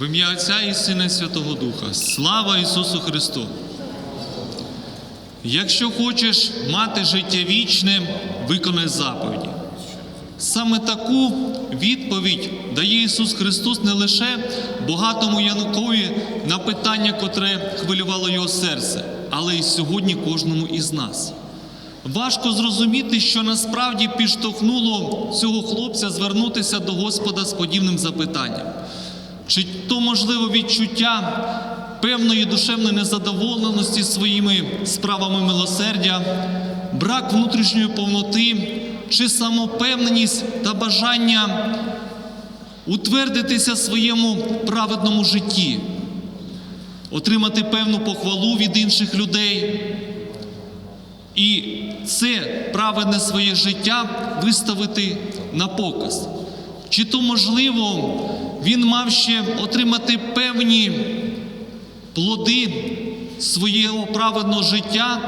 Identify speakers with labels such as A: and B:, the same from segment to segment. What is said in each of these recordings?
A: В ім'я Отця і Сина Святого Духа. Слава Ісусу Христу! Якщо хочеш мати життя вічне, виконай заповіді. Саме таку відповідь дає Ісус Христос не лише богатому Янукові на питання, котре хвилювало його серце, але й сьогодні кожному із нас. Важко зрозуміти, що насправді підштовхнуло цього хлопця звернутися до Господа з подібним запитанням. Чи то можливо відчуття певної душевної незадоволеності своїми справами милосердя, брак внутрішньої повноти, чи самопевненість та бажання утвердитися в своєму праведному житті, отримати певну похвалу від інших людей і це праведне своє життя виставити на показ. Чи то можливо він мав ще отримати певні плоди свого праведного життя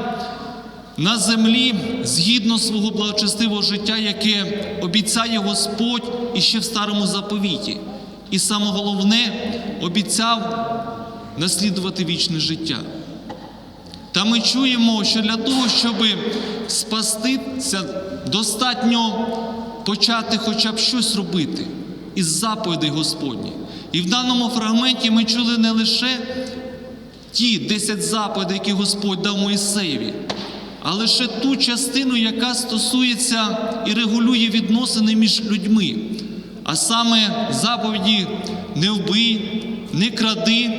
A: на землі згідно свого благочестивого життя, яке обіцяє Господь іще в старому заповіті. І саме головне обіцяв наслідувати вічне життя. Та ми чуємо, що для того, щоб спастися, достатньо почати хоча б щось робити із заповідей Господні. І в даному фрагменті ми чули не лише ті 10 заповідей, які Господь дав Моїсеєві, а лише ту частину, яка стосується і регулює відносини між людьми. А саме заповіді не вбий, не кради,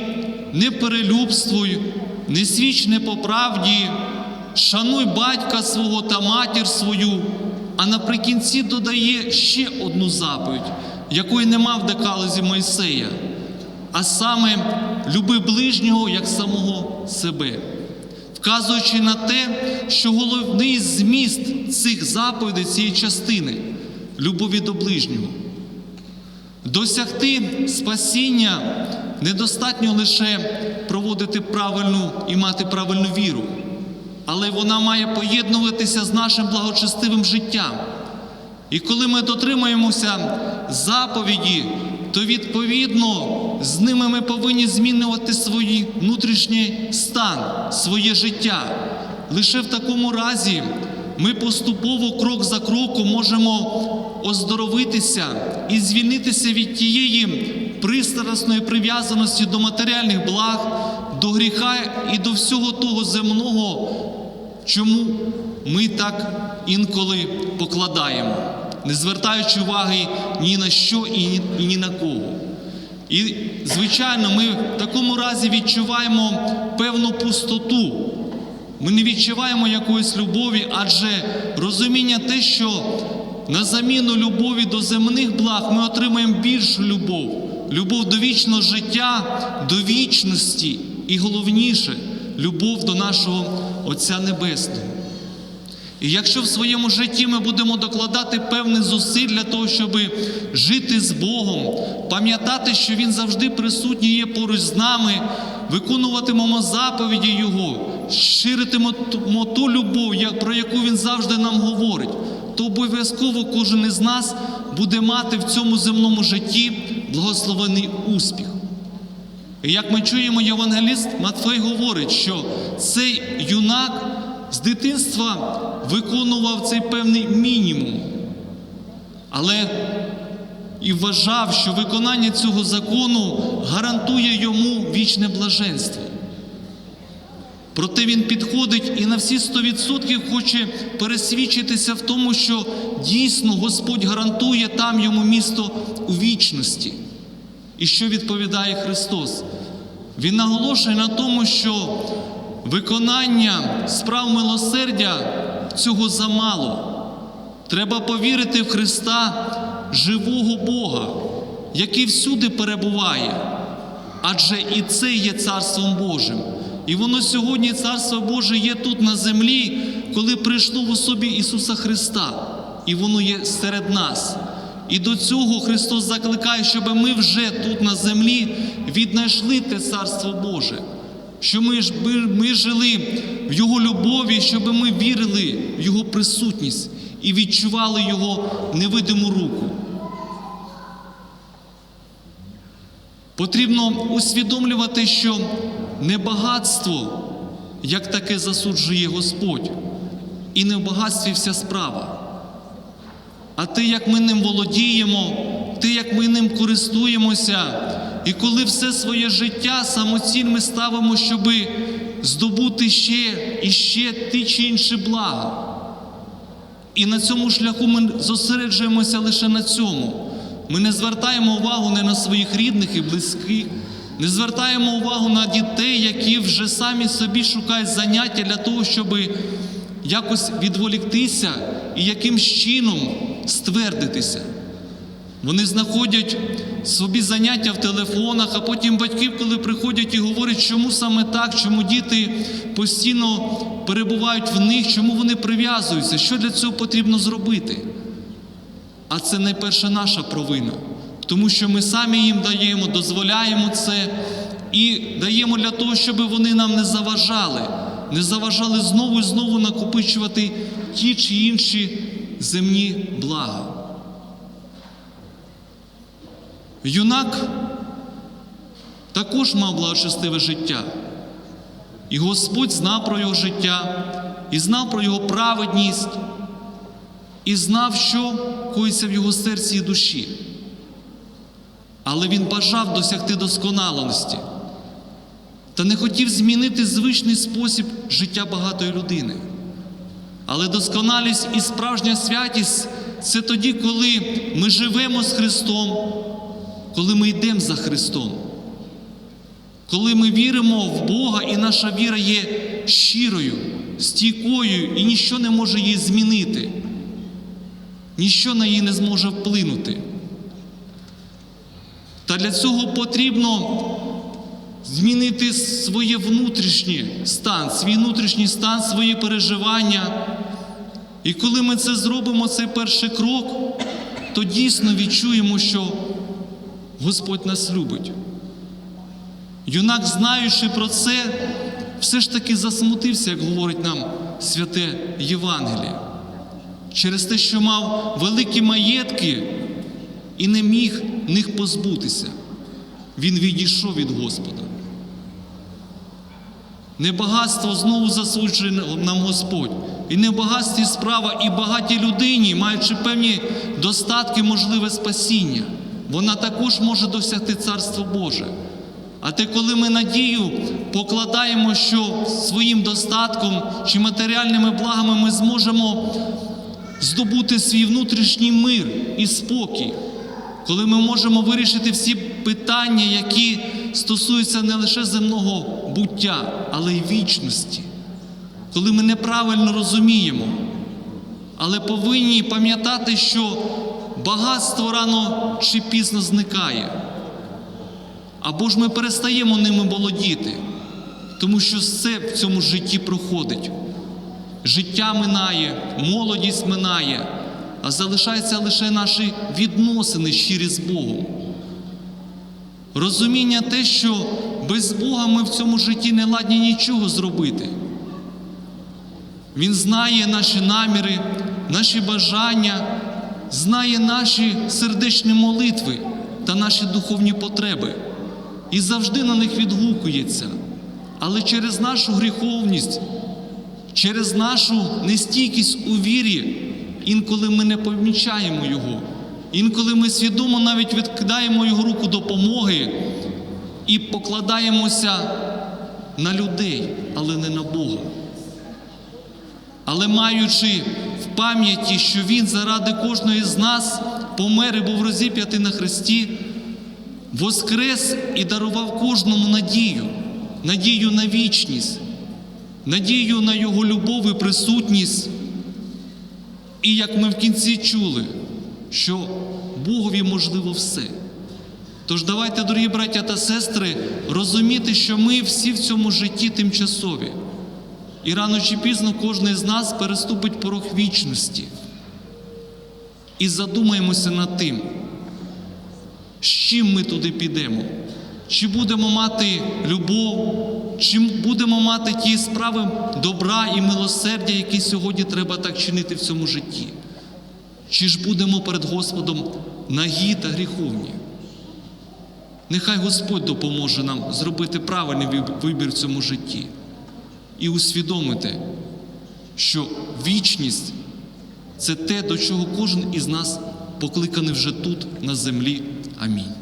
A: не перелюбствуй, не свіч не по правді, шануй батька свого та матір свою. А наприкінці додає ще одну заповідь, якої нема в декалозі Мойсея, а саме люби ближнього як самого себе, вказуючи на те, що головний зміст цих заповідей, цієї частини любові до ближнього. Досягти спасіння недостатньо лише проводити правильну і мати правильну віру, але вона має поєднуватися з нашим благочестивим життям. І коли ми дотримуємося заповіді, то відповідно з ними ми повинні змінювати свій внутрішній стан, своє життя. Лише в такому разі ми поступово, крок за кроком, можемо оздоровитися і звільнитися від тієї пристрасної прив'язаності до матеріальних благ, до гріха і до всього того земного, чому ми так інколи покладаємо, не звертаючи уваги ні на що і ні, на кого. І, звичайно, ми в такому разі відчуваємо певну пустоту. Ми не відчуваємо якоїсь любові, адже розуміння те, що на заміну любові до земних благ ми отримаємо більшу любов, любов до вічного життя, до вічності і головніше любов до нашого Отця Небесного. І якщо в своєму житті ми будемо докладати певних зусиль для того, щоб жити з Богом, пам'ятати, що Він завжди присутній є поруч з нами, виконуватимемо заповіді Його, ширитимемо ту любов, про яку Він завжди нам говорить, то обов'язково кожен із нас буде мати в цьому земному житті благословений успіх. Як ми чуємо, євангеліст Матфей говорить, що цей юнак з дитинства виконував цей певний мінімум, але і вважав, що виконання цього закону гарантує йому вічне блаженство. Проте він підходить і на всі 100% хоче пересвідчитися в тому, що дійсно Господь гарантує там йому місто у вічності. І що відповідає Христос? Він наголошує на тому, що виконання справ милосердя цього замало. Треба повірити в Христа, живого Бога, який всюди перебуває. Адже і це є Царством Божим. І воно сьогодні, Царство Боже, є тут на землі, коли прийшло в особі Ісуса Христа, і воно є серед нас. І до цього Христос закликає, щоб ми вже тут на землі віднайшли те Царство Боже, що ми, ми, ми жили в Його любові, щоб ми вірили в Його присутність і відчували Його невидиму руку. Потрібно усвідомлювати, що не багатство, як таке засуджує Господь, і не в багатстві вся справа, а те, як ми ним володіємо, те, як ми ним користуємося, і коли все своє життя самоціль ми ставимо, щоби здобути ще і ще ті чи інші блага. І на цьому шляху ми зосереджуємося лише на цьому. Ми не звертаємо увагу не на своїх рідних і близьких, не звертаємо увагу на дітей, які вже самі собі шукають заняття для того, щоб якось відволіктися і якимсь чином ствердитися. Вони знаходять собі заняття в телефонах, а потім батьків, коли приходять і говорять, чому саме так, чому діти постійно перебувають в них, чому вони прив'язуються, що для цього потрібно зробити. А це найперше наша провина, тому що ми самі їм даємо, дозволяємо це і даємо для того, щоб вони нам не заважали, не заважали знову і знову накопичувати ті чи інші земні блага. Юнак також мав благочестиве життя. І Господь знав про його життя, і знав про його праведність, і знав, що коїться в його серці і душі. Але він бажав досягти досконалості та не хотів змінити звичний спосіб життя багатої людини. Але досконалість і справжня святість це тоді, коли ми живемо з Христом, коли ми йдемо за Христом, коли ми віримо в Бога, і наша віра є щирою, стійкою, і ніщо не може її змінити, ніщо на її не зможе вплинути. Та для цього потрібно змінити своє внутрішній стан, свій внутрішній стан, свої переживання. І коли ми це зробимо, цей перший крок, то дійсно відчуємо, що Господь нас любить. Юнак, знаючи про це, все ж таки засмутився, як говорить нам святе Євангеліє, через те, що мав великі маєтки і не міг них позбутися. Він відійшов від Господа. Не багатство знову засуджує нам Господь. І не в багатстві справа, і багатій людині, маючи певні достатки, можливе спасіння, вона також може досягти Царства Боже. А те, коли ми надію покладаємо, що своїм достатком чи матеріальними благами ми зможемо здобути свій внутрішній мир і спокій, коли ми можемо вирішити всі питання, які стосуються не лише земного буття, але й вічності, коли ми неправильно розуміємо, але повинні пам'ятати, що багатство рано чи пізно зникає. Або ж ми перестаємо ними володіти, тому що все в цьому житті проходить. Життя минає, молодість минає, а залишаються лише наші відносини щирі з Богом. Розуміння те, що без Бога ми в цьому житті не ладні нічого зробити. Він знає наші наміри, наші бажання, знає наші сердечні молитви та наші духовні потреби і завжди на них відгукується. Але через нашу гріховність, через нашу нестійкість у вірі, інколи ми не помічаємо Його, інколи ми свідомо навіть відкидаємо Його руку допомоги і покладаємося на людей, але не на Бога. Але маючи в пам'яті, що Він заради кожної з нас помер і був розіп'ятий на Христі, воскрес і дарував кожному надію, надію на вічність, надію на Його любов і присутність. І як ми в кінці чули, що Богові можливо все. Тож давайте, дорогі браття та сестри, розуміти, що ми всі в цьому житті тимчасові. І рано чи пізно кожен з нас переступить порог вічності. І задумаємося над тим, з чим ми туди підемо. Чи будемо мати любов, чи будемо мати ті справи добра і милосердя, які сьогодні треба так чинити в цьому житті? Чи ж будемо перед Господом нагі та гріховні? Нехай Господь допоможе нам зробити правильний вибір в цьому житті і усвідомити, що вічність це те, до чого кожен із нас покликаний вже тут, на землі. Амінь.